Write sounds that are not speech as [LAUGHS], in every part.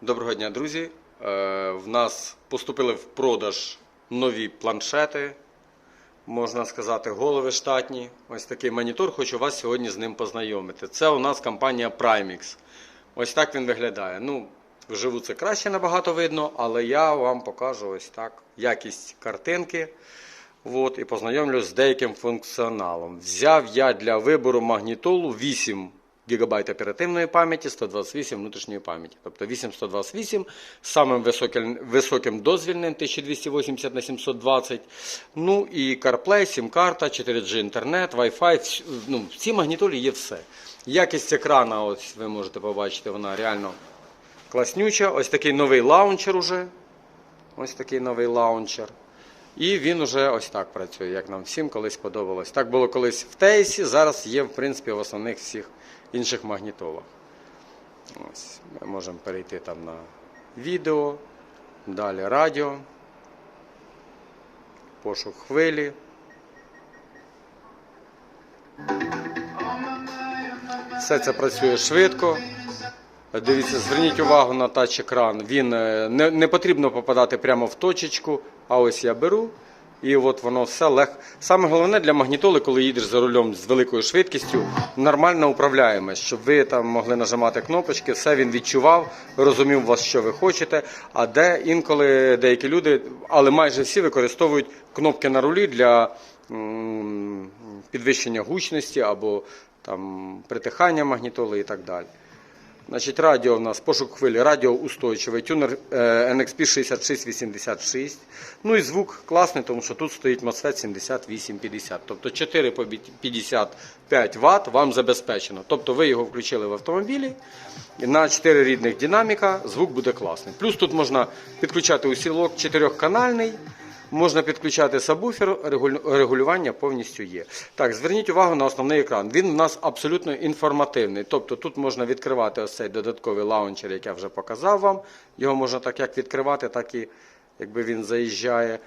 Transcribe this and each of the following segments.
Доброго дня, друзі. Е, В нас поступили в продаж нові планшети, можна сказати, голови штатні. Ось такий монітор, хочу вас сьогодні з ним познайомити. Це у нас компанія Primix. Ось так він виглядає. Ну, вживу це краще набагато видно, але я вам покажу ось так якість картинки. От, і познайомлюсь з деяким функціоналом. Взяв я для вибору магнітолу 8 ГБ оперативної пам'яті, 128 внутрішньої пам'яті. Тобто 8128 з самим високим, високим дозвільним 1280 на 720. Ну і CarPlay, сім-карта, 4G інтернет, Wi-Fi. Ну, в цій магнітолі є все. Якість екрана, ось ви можете побачити, вона реально класнюча. Ось такий новий лаунчер уже. Ось такий новий лаунчер. І він уже ось так працює, як нам всім колись подобалось. Так було колись в Тейсі, зараз є, в принципі, в основних всіх інших магнітолах. Ось, ми можемо перейти там на відео, далі радіо, пошук хвилі. Все це працює швидко. Дивіться, зверніть увагу на тач-екран. Він е, не, не потрібно попадати прямо в точечку, а ось я беру. І от воно все легко. Саме головне для магнітоли, коли їдеш за рулем з великою швидкістю, нормально управляємось, щоб ви там могли нажимати кнопочки, все він відчував, розумів вас, що ви хочете. А де інколи деякі люди, але майже всі використовують кнопки на рулі для підвищення гучності або там притихання магнітоли і так далі. Значить, радіо в нас пошук хвилі, радіоустойчивий, тюнер е, NXP 6686. Ну і звук класний, тому що тут стоїть MOSFET 7850. Тобто 4 по 55 Вт вам забезпечено. Тобто ви його включили в автомобілі. На 4 рідних динаміка звук буде класний. Плюс тут можна підключати усілок чотирьохканальний. Можна підключати сабвуфер, регулювання повністю є. Так, зверніть увагу на основний екран. Він у нас абсолютно інформативний. Тобто тут можна відкривати ось цей додатковий лаунчер, як я вже показав вам. Його можна так як відкривати, так і якби він заїжджає.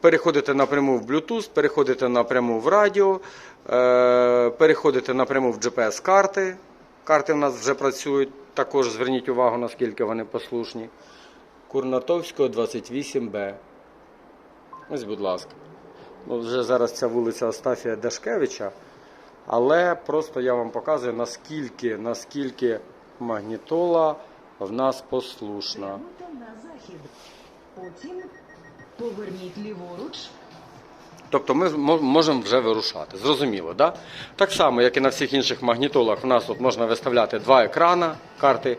Переходити напряму в Bluetooth, переходити напряму в радіо, е, переходити напряму в GPS-карти. Карти в нас вже працюють. Також зверніть увагу, наскільки вони послушні. Курнатовського 28Б. Ось, будь ласка. Ну, вже зараз ця вулиця Остафія Дашкевича, але просто я вам показую, наскільки, наскільки магнітола в нас послушна. Поверніть ліворуч. Тобто ми мо- можемо вже вирушати. Зрозуміло, да? Так само, як і на всіх інших магнітолах, в нас тут можна виставляти два екрана карти.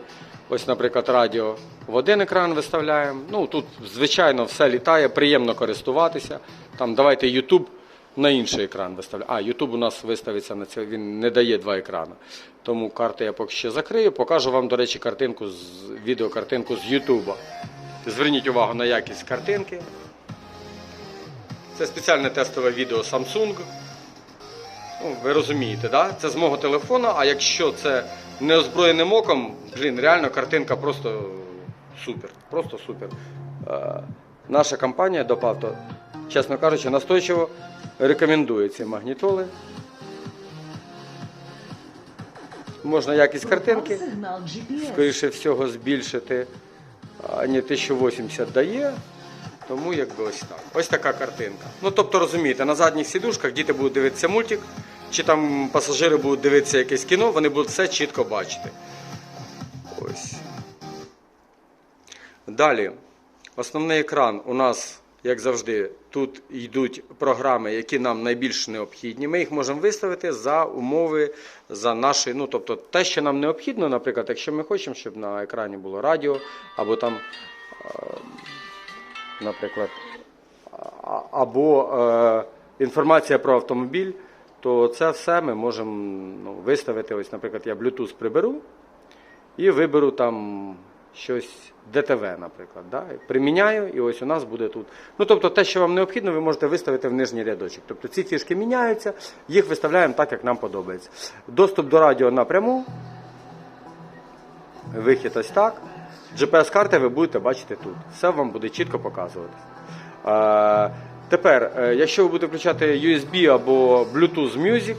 Ось, наприклад, радіо в один екран виставляємо. Ну тут, звичайно, все літає, приємно користуватися. Там давайте YouTube на інший екран виставляємо. А, YouTube у нас виставиться на це, він не дає два екрани. Тому карти я поки що закрию. Покажу вам, до речі, картинку з відеокартинку з YouTube. Зверніть увагу на якість картинки. Це спеціальне тестове відео Samsung. Ну, ви розумієте, да? це з мого телефона, а якщо це неозброєним оком, блін, реально картинка просто супер. Просто супер. Е, наша компанія Допавто, чесно кажучи, настойчиво рекомендує ці магнітоли. Можна якість картинки скоріше всього збільшити, а не 1080 дає. Тому якби ось так. Ось така картинка. Ну тобто розумієте, на задніх сідушках діти будуть дивитися мультик, чи там пасажири будуть дивитися якесь кіно, вони будуть все чітко бачити. Ось. Далі. Основний екран у нас, як завжди, тут йдуть програми, які нам найбільш необхідні. Ми їх можемо виставити за умови, за наші, ну тобто те, що нам необхідно, наприклад, якщо ми хочемо, щоб на екрані було радіо, або там, е, наприклад, або е, інформація про автомобіль, то це все ми можемо ну, виставити. Ось, наприклад, я Bluetooth приберу і виберу там щось ДТВ, наприклад. Да? Приміняю, і ось у нас буде тут. Ну, тобто, те, що вам необхідно, ви можете виставити в нижній рядочок. Тобто ці фішки міняються, їх виставляємо так, як нам подобається. Доступ до радіо напряму. Вихід ось так. GPS-карти ви будете бачити тут. Все вам буде чітко показуватись. Тепер, е, якщо ви будете включати USB або Bluetooth Music,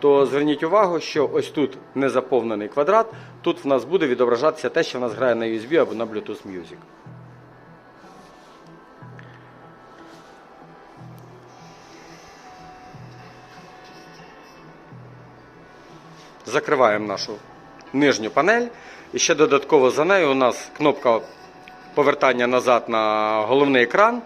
то зверніть увагу, що ось тут незаповнений квадрат, тут в нас буде відображатися те, що в нас грає на USB або на Bluetooth Music. Закриваємо нашу нижню панель. І ще додатково за нею у нас кнопка повертання назад на головний екран,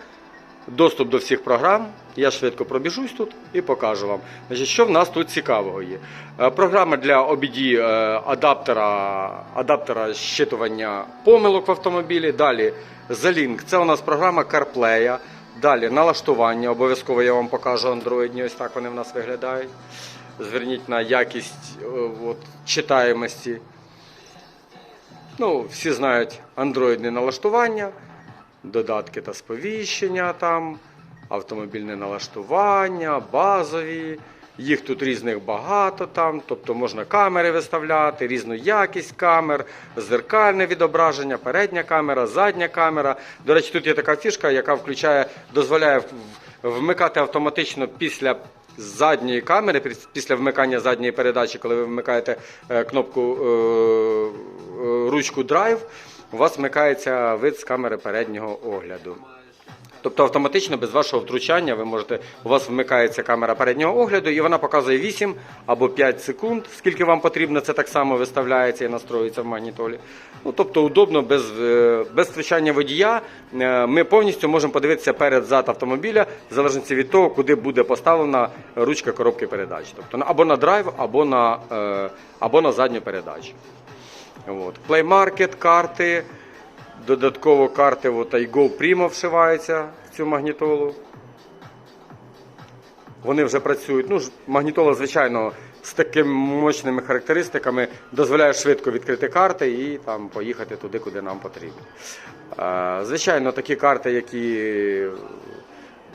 доступ до всіх програм. Я швидко пробіжусь тут і покажу вам. Значить, що в нас тут цікавого є. Е, Програма для OBD е, адаптера, адаптера щитування помилок в автомобілі. Далі Zalink. Це у нас програма CarPlay. Далі налаштування. Обов'язково я вам покажу андроїдні. Ось так вони в нас виглядають. Зверніть на якість е, от, читаємості. Ну, всі знають андроїдне налаштування, додатки та сповіщення там, автомобільне налаштування, базові. Їх тут різних багато там, тобто можна камери виставляти, різну якість камер, зеркальне відображення, передня камера, задня камера. До речі, тут є така фішка, яка включає, дозволяє вмикати автоматично після задньої камери, після вмикання задньої передачі, коли ви вмикаєте е, кнопку е, е, ручку Drive, у вас вмикається вид з камери переднього огляду. Тобто автоматично без вашого втручання ви можете, у вас вмикається камера переднього огляду і вона показує 8 або 5 секунд, скільки вам потрібно, це так само виставляється і настроюється в магнітолі. Ну, тобто удобно, без, е, без втручання водія е, ми повністю можемо подивитися перед-зад автомобіля, в залежності від того, куди буде поставлена ручка коробки передач. Тобто або на драйв, або на, е, або на задню передачу. От. Play Market, карти. Додатково карти от, iGo Primo вшиваються в цю магнітолу. Вони вже працюють. Ну, магнітола, звичайно, з такими мощними характеристиками дозволяє швидко відкрити карти і там, поїхати туди, куди нам потрібно. Звичайно, такі карти, які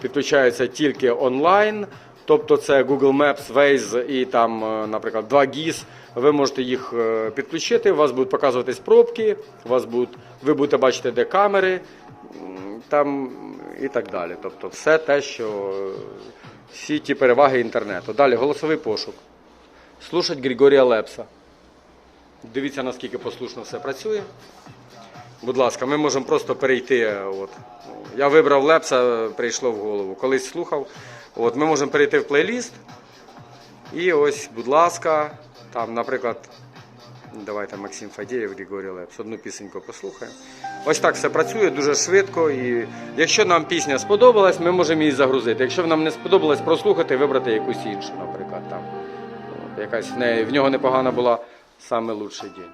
підключаються тільки онлайн. Тобто це Google Maps, Waze і там, е, наприклад, 2GIS. Ви можете їх е, підключити, у вас будуть показуватись пробки, у вас будуть, ви будете бачити, де камери там і так далі. Тобто все те, що е, всі ті переваги інтернету. Далі голосовий пошук. Слушать Григорія Лепса. Дивіться, наскільки послушно все працює. Будь ласка, ми можемо просто перейти. От. Я вибрав Лепса, прийшло в голову. Колись слухав. От, ми можемо перейти в плейліст. І ось, будь ласка, там, наприклад, давайте Максим Фадєєв, Григорій Лепс, одну пісеньку послухаємо. Ось так все працює дуже швидко. І якщо нам пісня сподобалась, ми можемо її загрузити. Якщо нам не сподобалась, прослухати, вибрати якусь іншу, наприклад. Там. Якась в, в нього непогана була саме лучший день.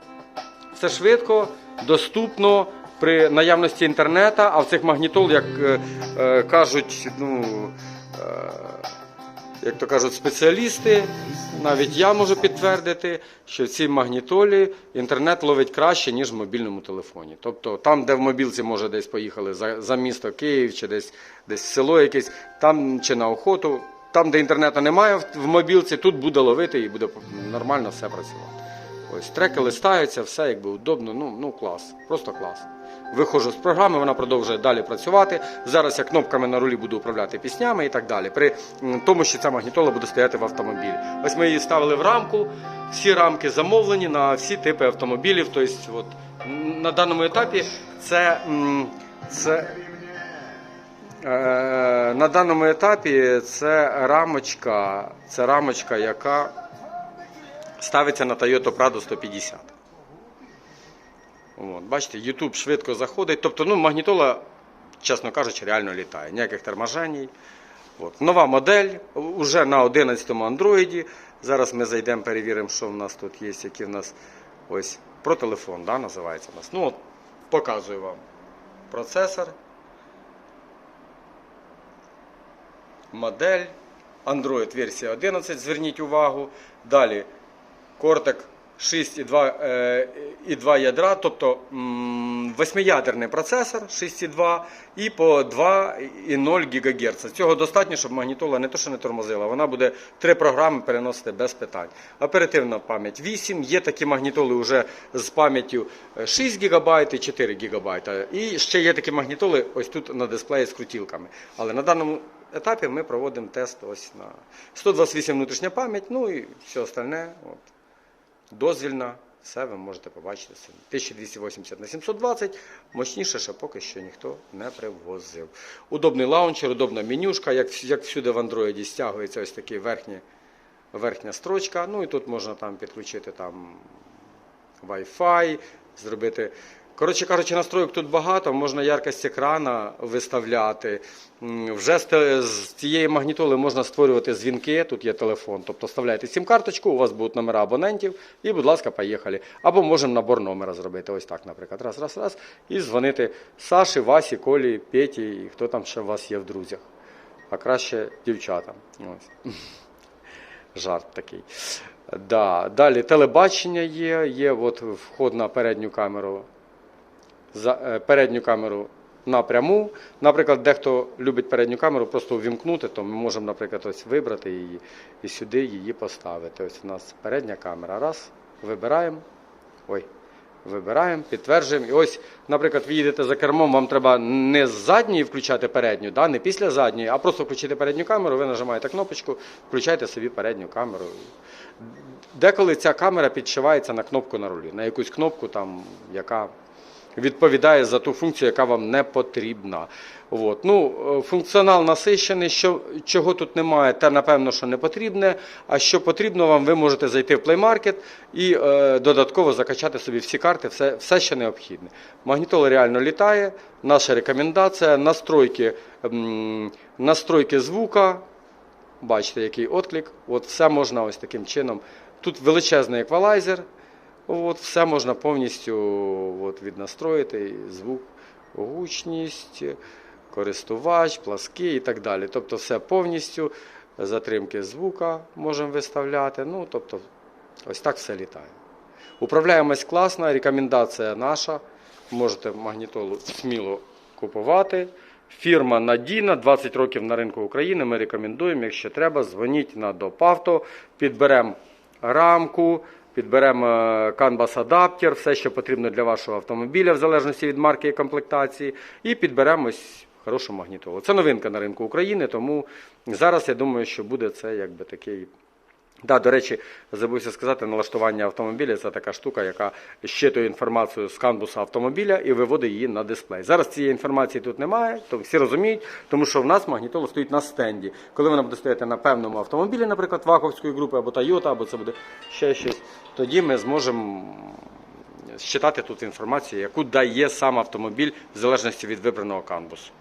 Все швидко, доступно при наявності інтернету, а в цих магнітол, як е, е, кажуть, ну, як то кажуть, спеціалісти, навіть я можу підтвердити, що в цій магнітолі інтернет ловить краще, ніж в мобільному телефоні. Тобто там, де в мобілці, може, десь поїхали за, за місто Київ чи десь, десь село якесь, там чи на охоту, там, де інтернету немає в, в мобілці, тут буде ловити і буде нормально все працювати. Ось треки листаються, все якби удобно. Ну, ну клас, просто клас. Виходжу з програми, вона продовжує далі працювати. Зараз я кнопками на рулі буду управляти піснями і так далі. При тому, що ця магнітола буде стояти в автомобілі. Ось ми її ставили в рамку. Всі рамки замовлені на всі типи автомобілів. Тобто, от, на даному етапі це, це Е, на даному етапі це рамочка, це рамочка, яка ставиться на Toyota Prado 150. От, бачите, YouTube швидко заходить. Тобто, ну, магнітола, чесно кажучи, реально літає. Ніяких торможень. От. Нова модель вже на 11-му андроїді. Зараз ми зайдемо, перевіримо, що в нас тут є, які в нас ось про телефон, да, називається у нас. Ну, от, показую вам процесор. модель, Android версія 11, зверніть увагу. Далі Cortex 6 і 2, е, і 2 ядра, тобто восьмиядерний процесор 6,2 і по 2,0 ГГц. Цього достатньо, щоб магнітола не то, що не тормозила, вона буде три програми переносити без питань. Оперативна пам'ять 8, є такі магнітоли вже з пам'яттю 6 ГБ і 4 ГБ. І ще є такі магнітоли ось тут на дисплеї з крутілками. Але на даному етапі ми проводимо тест ось на 128 внутрішня пам'ять, ну і все остальне. От, дозвільна, все ви можете побачити самі. 1280 на 720, мощніше ще поки що ніхто не привозив. Удобний лаунчер, удобна менюшка, як, як всюди в Android стягується ось такий верхній, верхня строчка. Ну і тут можна там підключити там Wi-Fi, зробити. Коротше кажучи, настроїк тут багато, можна яркість екрана виставляти. Вже з, цієї магнітоли можна створювати дзвінки, тут є телефон. Тобто вставляєте сім-карточку, у вас будуть номера абонентів, і, будь ласка, поїхали. Або можемо набор номера зробити. Ось так, наприклад. Раз, раз, раз. І дзвонити Саші, Васі, Колі, Петі, і хто там ще у вас є в друзях. А краще дівчатам. [LAUGHS] Жарт такий. Да. Далі телебачення є, є от вход на передню камеру, передню камеру напряму. Наприклад, дехто любить передню камеру просто увімкнути, то ми можемо, наприклад, ось вибрати її і сюди її поставити. Ось у нас передня камера. Раз, вибираємо. Ой, вибираємо, підтверджуємо. І ось, наприклад, ви їдете за кермом, вам треба не з задньої включати передню, да, не після задньої, а просто включити передню камеру, ви нажимаєте кнопочку, включаєте собі передню камеру. Деколи ця камера підшивається на кнопку на рулі, на якусь кнопку, там, яка відповідає за ту функцію, яка вам не потрібна. От. Ну, е, функціонал насищений, що, чого тут немає, те напевно, що не потрібне. А що потрібно вам, ви можете зайти в Play Market і е, додатково закачати собі всі карти, все, все що необхідне. Магнітола реально літає. Наша рекомендація, настройки, м, настройки звука. Бачите, який отклик. От все можна ось таким чином. Тут величезний еквалайзер. От, все можна повністю от, віднастроїти. Звук, гучність, користувач, плаский і так далі. Тобто все повністю. Затримки звука можемо виставляти. Ну, тобто, ось так все літає. Управляємось класно, рекомендація наша. Можете магнітолу сміло купувати. Фірма надійна, 20 років на ринку України. Ми рекомендуємо, якщо треба, дзвоніть на ДОПАВТО, підберемо рамку, підберемо канбас-адаптер, все, що потрібно для вашого автомобіля, в залежності від марки і комплектації, і підберемось хорошу магнітолу. Це новинка на ринку України, тому зараз я думаю, що буде це якби такий. Да, до речі, забувся сказати, налаштування автомобіля це така штука, яка щитує інформацію з канбуса автомобіля і виводить її на дисплей. Зараз цієї інформації тут немає, то всі розуміють, тому що в нас магнітола стоїть на стенді. Коли вона буде стояти на певному автомобілі, наприклад, Ваковської групи або Toyota, або це буде ще щось, тоді ми зможемо считати тут інформацію, яку дає сам автомобіль в залежності від вибраного канбусу.